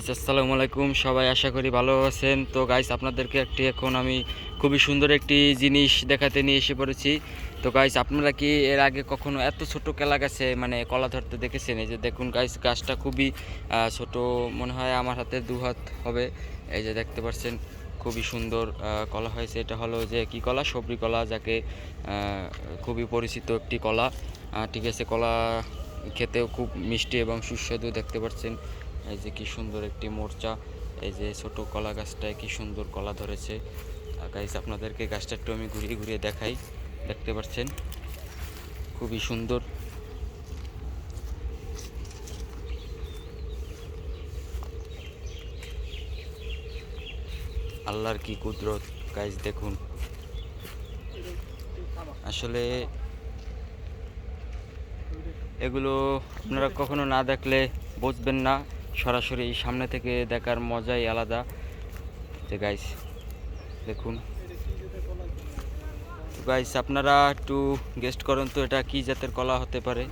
আসসালামু আলাইকুম। সবাই আশা করি ভালো আছেন। তো গাইস আপনাদেরকে একটি এখন আমি খুবই সুন্দর একটি জিনিস দেখাতে নিয়ে এসে পড়েছি। তো গাইস আপনারা কি এর আগে কখনো এত ছোট কেলা গাছে মানে কলা ধরতে দেখেছেন? এই যে দেখুন গাইস গাছটা খুবই ছোট মনে হয় আমার হাতে দু হাত হবে। এই যে দেখতে পাচ্ছেন, খুবই সুন্দর কলা হয়েছে। এটা হলো যে কি কলা? সবরি কলা, যাকে খুবই পরিচিত একটি কলা। ঠিক আছে, কলা খেতেও খুব মিষ্টি এবং সুস্বাদু দেখতে পাচ্ছেন। এই যে কি সুন্দর একটি মোর্চা, এই যে ছোট কলা গাছটায় কি সুন্দর কলা ধরেছে। গাইস আপনাদেরকে গাছটা একটু আমি ঘুরিয়ে ঘুরিয়ে দেখাই। দেখতে পাচ্ছেন? খুবই সুন্দর। আল্লাহর কি কুদরত গাইস দেখুন। আসলে এগুলো আপনারা কখনো না দেখলে বুঝবেন না। সরাসরি সামনে থেকে দেখার মজাই আলাদা। যে গাইস দেখুন। গাইস আপনারা একটু গেস্ট করেন তো এটা কি জাতের কলা হতে পারে?